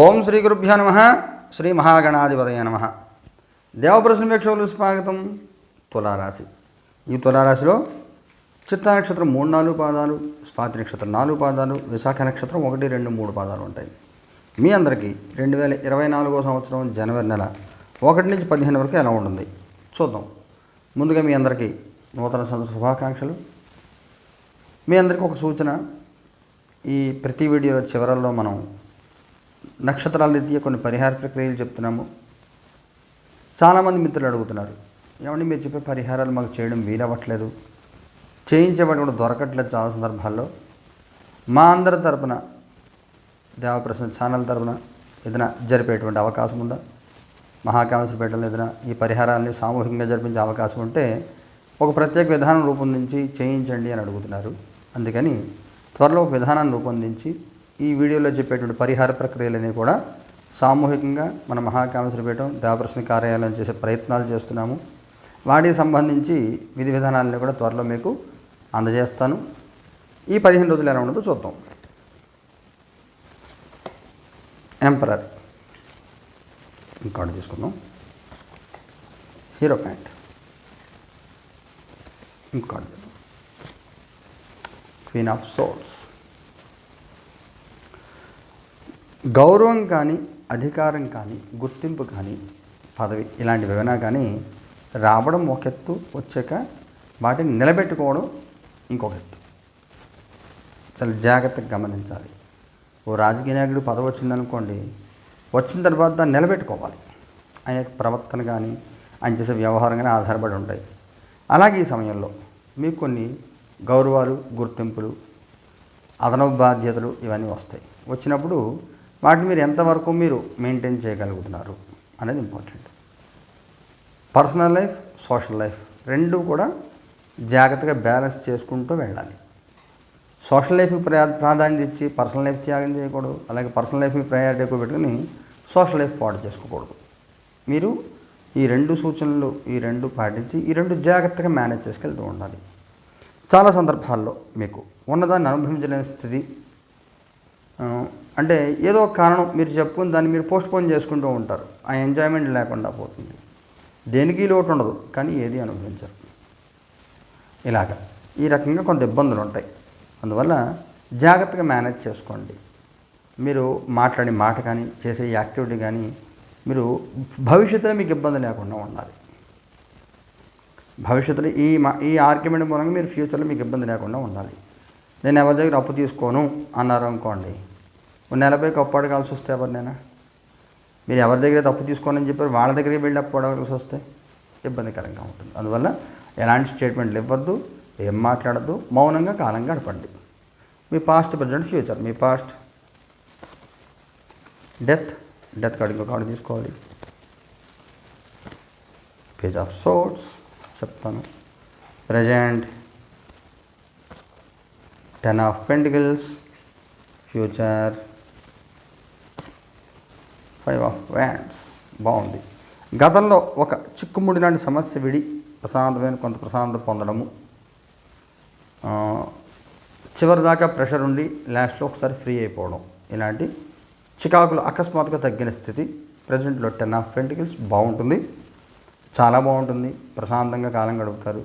ఓం శ్రీ గురుభ్యో నమ. శ్రీ మహాగణాధిపతయ నమ. దేవప్రశ్న వీక్షకులు స్వాగతం. తులారాశి. ఈ తులారాశిలో చిత్తా నక్షత్రం మూడు నాలుగు పాదాలు స్వాతి నక్షత్రం నాలుగు పాదాలు విశాఖ నక్షత్రం ఒకటి రెండు మూడు పాదాలు ఉంటాయి. మీ అందరికీ రెండు వేల ఇరవై నాలుగో సంవత్సరం జనవరి నెల ఒకటి నుంచి పదిహేను వరకు ఎలా ఉంటుంది? చూద్దాం. ముందుగా మీ అందరికీ నూతన సంవత్సర శుభాకాంక్షలు. మీ అందరికీ ఒక సూచన. ఈ ప్రతి వీడియో చివరల్లో మనం నక్షత్రాల రీత్యా కొన్ని పరిహార ప్రక్రియలు చెప్తున్నాము. చాలామంది మిత్రులు అడుగుతున్నారు ఏమండి మీరు చెప్పే పరిహారాలు మాకు చేయడం వీలవ్వట్లేదు. చేయించేవాడు కూడా దొరకట్లేదు చాలా సందర్భాల్లో. మా అందరి తరపున దేవప్రసన్న ఛానల్ తరపున ఏదైనా జరిపేటువంటి అవకాశం ఉందా? మహాకామేశ్వరపేటలో ఏదైనా ఈ పరిహారాన్ని సామూహికంగా జరిపించే అవకాశం ఉంటే ఒక ప్రత్యేక విధానం రూపొందించి చేయించండి అని అడుగుతున్నారు. అందుకని త్వరలో ఒక విధానాన్ని రూపొందించి ఈ వీడియోలో చెప్పేటువంటి పరిహార ప్రక్రియలన్నీ కూడా సామూహికంగా మన మహాకామేశ్వరపేటం దేవప్రశ్న కార్యాలయం చేసే ప్రయత్నాలు చేస్తున్నాము. వాటికి సంబంధించి విధి విధానాలను కూడా త్వరలో మీకు అందజేస్తాను. ఈ పదిహేను రోజులు ఎలా ఉండదో చూద్దాం. ఎంపరర్ ఇంకోటి తీసుకుందాం. హీరో ప్యాంట్ ఇంకోటి చూద్దాం క్వీన్ ఆఫ్ సోల్స్ గౌరవం కానీ అధికారం కానీ గుర్తింపు కానీ పదవి ఇలాంటివి ఏమైనా కానీ రావడం ఒక ఎత్తు వచ్చాక వాటిని నిలబెట్టుకోవడం ఇంకొక ఎత్తు. చాలా జాగ్రత్తగా గమనించాలి. ఓ రాజకీయ నాయకుడు పదవి వచ్చిందనుకోండి వచ్చిన తర్వాత దాన్ని నిలబెట్టుకోవాలి. ఆయన యొక్క ప్రవర్తన కానీ ఆయన చేసే వ్యవహారం కానీ ఆధారపడి ఉంటాయి. అలాగే ఈ సమయంలో మీకు కొన్ని గౌరవాలు గుర్తింపులు అదనపు బాధ్యతలు ఇవన్నీ వస్తాయి. వచ్చినప్పుడు వాటిని మీరు ఎంతవరకు మీరు మెయింటైన్ చేయగలుగుతున్నారు అనేది important. Personal life social life రెండు కూడా జాగ్రత్తగా బ్యాలెన్స్ చేసుకుంటూ వెళ్ళాలి. సోషల్ లైఫ్కి ప్రా ప్రాధాన్యత ఇచ్చి పర్సనల్ లైఫ్ త్యాగం చేయకూడదు అలాగే పర్సనల్ లైఫ్ ప్రయారిటీ ఎక్కువ పెట్టుకుని సోషల్ లైఫ్ పాటు చేసుకోకూడదు. మీరు ఈ రెండు సూచనలు ఈ రెండు పాటించి ఈ రెండు జాగ్రత్తగా మేనేజ్ చేసుకెళ్తూ ఉండాలి. చాలా సందర్భాల్లో మీకు ఉన్నదాన్ని అనుభవించలేని స్థితి అంటే ఏదో ఒక కారణం మీరు చెప్పుకుని దాన్ని మీరు పోస్ట్పోన్ చేసుకుంటూ ఉంటారు. ఆ ఎంజాయ్మెంట్ లేకుండా పోతుంది. దేనికి లోటు ఉండదు. కానీ ఏది అనుభవించరు. ఇలాగ. ఈ రకంగా కొంత ఇబ్బందులు ఉంటాయి. అందువల్ల జాగ్రత్తగా మేనేజ్ చేసుకోండి. మీరు మాట్లాడే మాట కానీ చేసే యాక్టివిటీ కానీ మీరు భవిష్యత్తులో మీకు ఇబ్బంది లేకుండా ఉండాలి. భవిష్యత్తులో ఈ మా ఈ ఆర్గ్యుమెంట్ మూలంగా మీరు ఫ్యూచర్లో మీకు ఇబ్బంది లేకుండా ఉండాలి. నేను ఎవరి దగ్గర అప్పు తీసుకోను అన్నారు అనుకోండి నెలపై నెలపైకి అప్పు అడగాల్సి వస్తే ఎవరినైనా? మీరు ఎవరి దగ్గర తప్పు తీసుకోనని చెప్పారు వాళ్ళ దగ్గరికి వెళ్ళి అప్పు అడగాల్సి వస్తే ఇబ్బందికరంగా ఉంటుంది. అందువల్ల ఎలాంటి స్టేట్మెంట్లు ఇవ్వద్దు ఏం మాట్లాడద్దు మౌనంగా కాలం గడపండి. మీ పాస్ట్ ప్రజెంట్ ఫ్యూచర్ మీ పాస్ట్. డెత్ డెత్ కార్డు ఇంకొక కార్డు తీసుకోవాలి. పేజ్ ఆఫ్ సోట్స్ చెప్తాను. Present ten of pentacles future five of wands బాగుంది. గతంలో ఒక చిక్కుముడి లాంటి సమస్య విడి ప్రశాంతమైన కొంత ప్రశాంతత పొందడము. చివరిదాకా చివరి దాకా ప్రెషర్ ఉండి లాస్ట్లో ఒకసారి ఫ్రీ అయిపోవడం. ఇలాంటి చికాకులు అకస్మాత్తుగా తగ్గిన స్థితి ప్రజెంట్లో టెన్ ఆఫ్ పెంటికల్స్ బాగుంటుంది. చాలా బాగుంటుంది. ప్రశాంతంగా కాలం గడుపుతారు.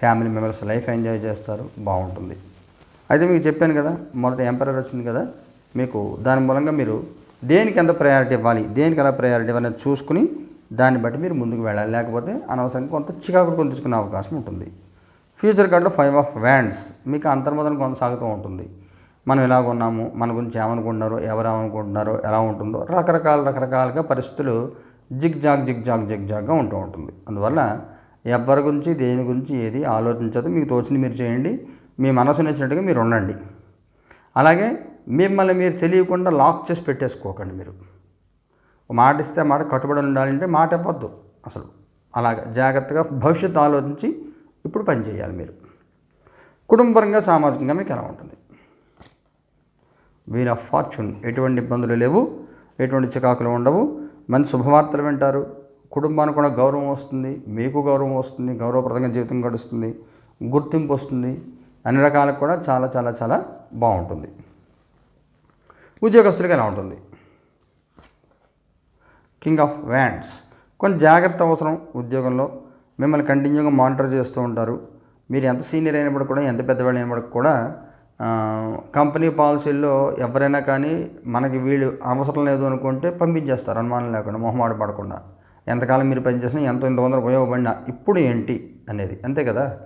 ఫ్యామిలీ మెంబర్స్ లైఫ్ ఎంజాయ్ చేస్తారు. బాగుంటుంది. అయితే మీకు చెప్పాను కదా మొదట ఎంపరర్ వచ్చింది కదా మీకు దాని మూలంగా మీరు దేనికి ఎంత ప్రయారిటీ ఇవ్వాలి? దేనికి ఎలా ప్రయారిటీ ఇవ్వాలి చూసుకుని దాన్ని బట్టి మీరు ముందుకు వెళ్ళాలి. లేకపోతే అనవసరంగా కొంత చికాకులు కొని తీసుకునే అవకాశం ఉంటుంది. ఫ్యూచర్ కార్డులో ఫైవ్ ఆఫ్ వ్యాండ్స్ మీకు అంతర్మోదన కొనసాగుతూ ఉంటుంది. మనం ఎలా ఉన్నాము మన గురించి ఏమనుకుంటున్నారో ఎవరు ఏమనుకుంటున్నారో ఎలా ఉంటుందో రకరకాల రకరకాలుగా పరిస్థితులు zig zag zig zag zig జాగ్గా ఉంటూ ఉంటుంది. అందువల్ల ఎవరి గురించి దేని గురించి ఏది ఆలోచించదు మీకు తోచింది మీరు చేయండి మీ మనసు నచ్చినట్టుగా మీరు ఉండండి. అలాగే మిమ్మల్ని మీరు తెలియకుండా లాక్ చేసి పెట్టేసుకోకండి మీరు. మాట ఇస్తే మాట కట్టుబడి ఉండాలంటే మాట ఇవ్వద్దు అసలు. అలాగ జాగ్రత్తగా భవిష్యత్తు ఆలోచించి ఇప్పుడు పని చేయాలి మీరు. కుటుంబపరంగా సామాజికంగా మీకు ఎలా ఉంటుంది? వీల్ ఆఫ్ ఫార్చ్యూన్ ఎటువంటి ఇబ్బందులు లేవు ఎటువంటి చికాకులు ఉండవు. మంచి శుభవార్తలు వింటారు. కుటుంబానికి కూడా గౌరవం వస్తుంది మీకు గౌరవం వస్తుంది గౌరవప్రదంగా జీవితం గడుస్తుంది గుర్తింపు వస్తుంది. అన్ని రకాలకు కూడా చాలా చాలా చాలా బాగుంటుంది. ఉద్యోగస్తులుగానే ఎలా ఉంటుంది? కింగ్ ఆఫ్ వ్యాండ్స్ కొన్ని జాగ్రత్త అవసరం ఉద్యోగంలో. మిమ్మల్ని కంటిన్యూగా మానిటర్ చేస్తూ ఉంటారు. మీరు ఎంత సీనియర్ అయినప్పుడు కూడా ఎంత పెద్దవాళ్ళు అయినప్పుడు కూడా కంపెనీ పాలసీల్లో ఎవరైనా కానీ మనకి వీళ్ళు అవసరం లేదు అనుకుంటే పంపించేస్తారు. అనుమానం లేకుండా మొహమాట పడకుండా. ఎంతకాలం మీరు పనిచేసినా ఎంత ఇంతమంది ఉపయోగపడినా ఇప్పుడు ఏంటి అనేది. అంతే కదా?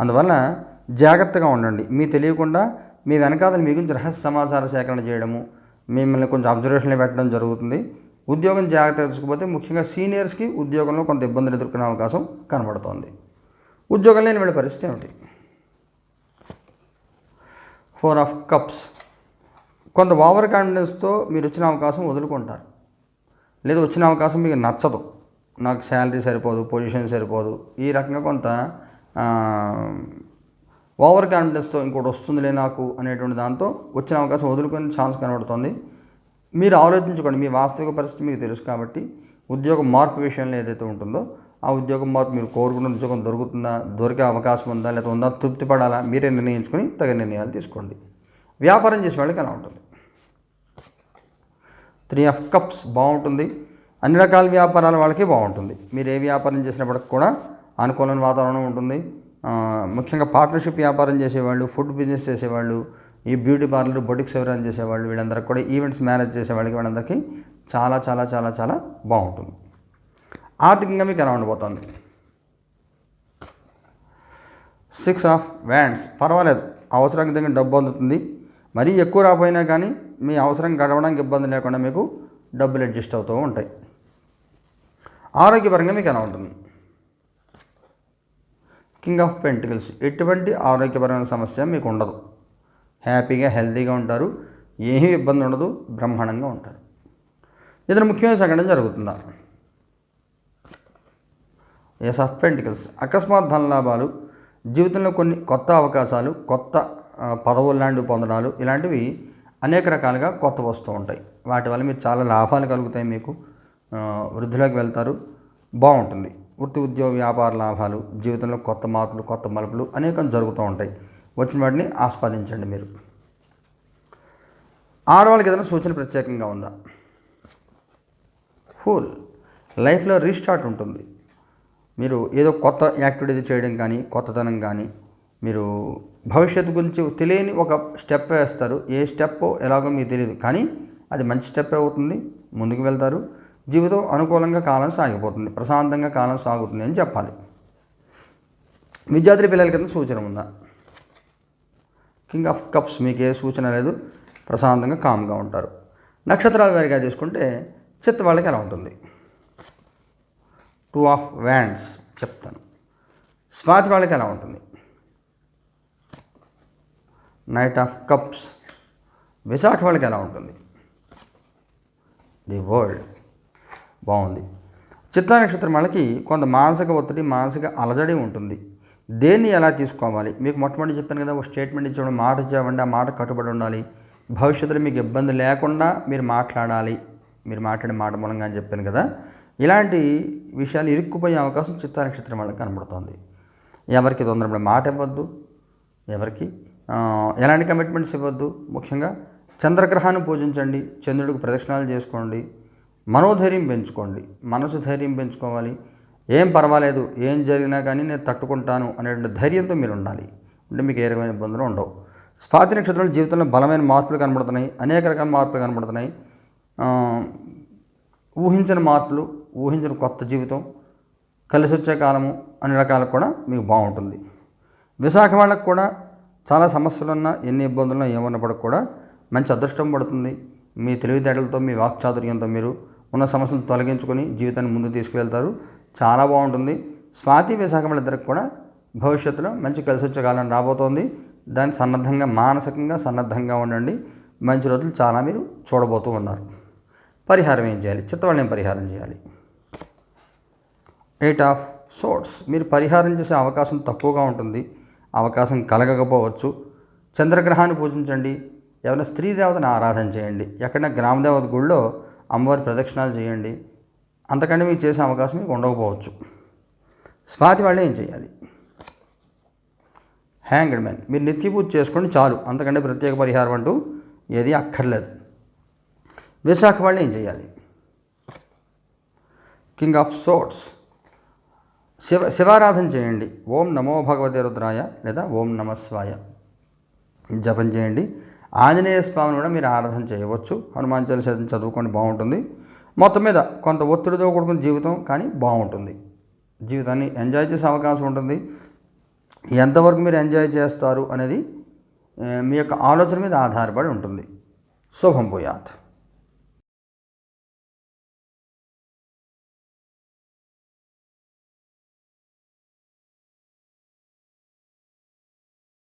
అందువల్ల జాగ్రత్తగా ఉండండి. మీ తెలియకుండా మీ వెనకాతను మీ గురించి రహస్య సమాచార సేకరణ చేయడము మిమ్మల్ని కొంచెం అబ్జర్వేషన్లో పెట్టడం జరుగుతుంది. ఉద్యోగం జాగ్రత్త తీసుకుపోతే ముఖ్యంగా సీనియర్స్కి ఉద్యోగంలో కొంత ఇబ్బందులు ఎదుర్కొనే అవకాశం కనబడుతోంది. ఉద్యోగం లేని వీళ్ళ పరిస్థితి ఏమిటి? ఫోర్ ఆఫ్ కప్స్ కొంత ఓవర్ కాన్ఫిడెన్స్తో మీరు వచ్చిన అవకాశం వదులుకుంటారు. లేదా వచ్చిన అవకాశం మీకు నచ్చదు. నాకు శాలరీ సరిపోదు పొజిషన్ సరిపోదు. ఈ రకంగా కొంత ఓవర్ కాన్ఫిడెన్స్తో ఇంకోటి వస్తుందిలే నాకు అనేటువంటి దాంతో వచ్చిన అవకాశం వదులుకునే ఛాన్స్ కనబడుతుంది. మీరు ఆలోచించుకోండి మీ వాస్తవిక పరిస్థితి మీకు తెలుసు కాబట్టి ఉద్యోగ మార్పు విషయంలో ఏదైతే ఉంటుందో ఆ ఉద్యోగ మార్పు మీరు కోరుకున్న ఉద్యోగం దొరుకుతుందా దొరికే అవకాశం ఉందా లేదా ఉందా తృప్తి పడాలా మీరే నిర్ణయించుకొని తగిన నిర్ణయాలు తీసుకోండి. వ్యాపారం చేసే వాళ్ళకి అలా ఉంటుంది. త్రీ ఆఫ్ కప్స్ బాగుంటుంది. అన్ని రకాల వ్యాపారాల వాళ్ళకి బాగుంటుంది. మీరు ఏ వ్యాపారం చేసినప్పటికి కూడా అనుకూలమైన వాతావరణం ఉంటుంది. ముఖ్యంగా పార్ట్నర్షిప్ వ్యాపారం చేసేవాళ్ళు ఫుడ్ బిజినెస్ చేసేవాళ్ళు ఈ బ్యూటీ పార్లర్ బొటిక్స్ ఎవరైనా చేసేవాళ్ళు వీళ్ళందరికీ కూడా ఈవెంట్స్ మేనేజ్ చేసేవాళ్ళకి వీళ్ళందరికీ చాలా చాలా చాలా చాలా బాగుంటుంది. ఆర్థికంగా మీకు ఎలా ఉండబోతోంది? సిక్స్ ఆఫ్ వ్యాండ్స్ పర్వాలేదు. అవసరానికి తగిన డబ్బు అందుతుంది. మరీ ఎక్కువ రాపోయినా కానీ మీ అవసరం గడవడానికి ఇబ్బంది లేకుండా మీకు డబ్బులు అడ్జస్ట్ అవుతూ ఉంటాయి. ఆరోగ్యపరంగా మీకు ఎలా ఉంటుంది? King of pentacles. ఎటువంటి ఆరోగ్యపరమైన సమస్య మీకు ఉండదు హ్యాపీగా హెల్తీగా ఉంటారు. ఏమీ ఇబ్బంది ఉండదు. బ్రహ్మాండంగా ఉంటారు. ఏదైనా ముఖ్యమైన సంఘటన జరుగుతుందా? ఎస్ ఆఫ్ పెంటికల్స్ అకస్మాత్ ధన లాభాలు జీవితంలో కొన్ని కొత్త అవకాశాలు కొత్త పదవులు లాంటివి పొందడాలు ఇలాంటివి అనేక రకాలుగా కొత్త వస్తూ ఉంటాయి. వాటి వల్ల మీరు చాలా లాభాలు కలుగుతాయి మీకు. వృద్ధిలోకి వెళ్తారు. బాగుంటుంది. వృత్తి ఉద్యోగ వ్యాపార లాభాలు జీవితంలో కొత్త మార్పులు కొత్త మలుపులు అనేకం జరుగుతూ ఉంటాయి. వచ్చిన వాటిని ఆస్వాదించండి మీరు. ఆడవాళ్ళకి ఏదైనా సూచన ప్రత్యేకంగా ఉందా? ఫుల్. లైఫ్లో రీస్టార్ట్ ఉంటుంది. మీరు ఏదో కొత్త యాక్టివిటీ చేయడం కానీ కొత్తదనం కానీ మీరు భవిష్యత్తు గురించి తెలియని ఒక స్టెప్ వేస్తారు. ఏ స్టెప్ ఎలాగో మీకు తెలియదు. కానీ అది మంచి స్టెప్ అవుతుంది. ముందుకు వెళ్తారు. జీవితం అనుకూలంగా కాలం సాగిపోతుంది ప్రశాంతంగా కాలం సాగుతుంది అని చెప్పాలి. విద్యార్థి పిల్లల కింద సూచన ఉందా? కింగ్ ఆఫ్ కప్స్ మీకు ఏ సూచన లేదు? ప్రశాంతంగా కామ్గా ఉంటారు. నక్షత్రాల వారిగా తీసుకుంటే చిత్త వాళ్ళకి ఎలా ఉంటుంది? టూ ఆఫ్ వ్యాండ్స్ చెప్తాను. స్వాతి వాళ్ళకి ఎలా ఉంటుంది? నైట్ ఆఫ్ కప్స్ విశాఖ వాళ్ళకి ఎలా ఉంటుంది? ది వరల్డ్ బాగుంది. చిత్తా నక్షత్రం వాళ్ళకి కొంత మానసిక ఒత్తిడి మానసిక అలజడి ఉంటుంది. దేన్ని ఎలా తీసుకోవాలి? మీకు మొట్టమొదటి చెప్పాను కదా ఒక స్టేట్మెంట్ ఇచ్చేవాడు మాట ఇచ్చేవండి ఆ మాట కట్టుబడి ఉండాలి. భవిష్యత్తులో మీకు ఇబ్బంది లేకుండా మీరు మాట్లాడాలి. మీరు మాట్లాడే మాట మూలంగా అని చెప్పాను కదా. ఇలాంటి విషయాలు ఇరుక్కుపోయే అవకాశం చిత్తా నక్షత్రం వాళ్ళకి కనబడుతోంది. ఎవరికి తొందరపడి మాట ఇవ్వద్దు. ఎవరికి? ఎలాంటి కమిట్మెంట్స్ ఇవ్వద్దు. ముఖ్యంగా చంద్రగ్రహాన్ని పూజించండి. చంద్రుడికి ప్రదక్షిణాలు చేసుకోండి. మనోధైర్యం పెంచుకోండి. మనసు ధైర్యం పెంచుకోవాలి. ఏం పర్వాలేదు ఏం జరిగినా కానీ నేను తట్టుకుంటాను అనేటువంటి ధైర్యంతో మీరు ఉండాలి. అంటే మీకు ఏ రకమైన ఇబ్బందులు ఉండవు. స్వాతి నక్షత్రంలో జీవితంలో బలమైన మార్పులు కనబడుతున్నాయి. అనేక రకాల మార్పులు కనబడుతున్నాయి. ఊహించిన మార్పులు ఊహించిన కొత్త జీవితం కలిసి వచ్చే కాలము అన్ని రకాలకు కూడా మీకు బాగుంటుంది. విశాఖ వాళ్ళకు కూడా చాలా సమస్యలున్నా ఎన్ని ఇబ్బందులున్నా ఏమన్నప్పటికి కూడా మంచి అదృష్టం పడుతుంది. మీ తెలివితేటలతో మీ వాక్చాతుర్యంతో మీరు ఉన్న సమస్యలు తొలగించుకొని జీవితాన్ని ముందుకు తీసుకువెళ్తారు. చాలా బాగుంటుంది. స్వాతి విశాఖం ఇద్దరికి కూడా భవిష్యత్తులో మంచి కలిసి వచ్చే కాలం రాబోతోంది. దానికి సన్నద్ధంగా మానసికంగా సన్నద్ధంగా ఉండండి. మంచి రోజులు చాలా మీరు చూడబోతూ ఉన్నారు. పరిహారం ఏం చేయాలి? చిత్తవాళ్ళు పరిహారం చేయాలి. ఎయిట్ ఆఫ్ సోర్ట్స్ మీరు పరిహారం చేసే అవకాశం తక్కువగా ఉంటుంది. అవకాశం కలగకపోవచ్చు. చంద్రగ్రహాన్ని పూజించండి. ఎవరైనా స్త్రీ దేవతను ఆరాధన చేయండి. ఎక్కడైనా గ్రామదేవత గుళ్ళో అమ్మవారి ప్రదక్షిణాలు చేయండి. అంతకంటే మీకు చేసే అవకాశం మీకు ఉండకపోవచ్చు. స్వాతి వాళ్ళు ఏం చేయాలి? హ్యాంగ్డ్ మ్యాన్ మీరు నిత్య పూజ చేసుకోండి చాలు. అంతకంటే ప్రత్యేక పరిహారం అంటూ ఏది అక్కర్లేదు. విశాఖ వాళ్ళు ఏం చేయాలి? కింగ్ ఆఫ్ సోట్స్ శివ శివారాధన చేయండి. ఓం నమో భగవతే రుద్రాయ లేదా ఓం నమస్వాయ జపం చేయండి. ఆంజనేయ స్వామిని కూడా మీరు ఆరాధన చేయవచ్చు. హనుమాన్ చాలీసా చదువుకొని బాగుంటుంది. మొత్తం మీద కొంత ఒత్తిడితో కూడుకున్న జీవితం కానీ బాగుంటుంది. జీవితాన్ని ఎంజాయ్ చేసే అవకాశం ఉంటుంది. ఎంతవరకు మీరు ఎంజాయ్ చేస్తారు అనేది మీ యొక్క ఆలోచన మీద ఆధారపడి ఉంటుంది. శుభం భూయాత్.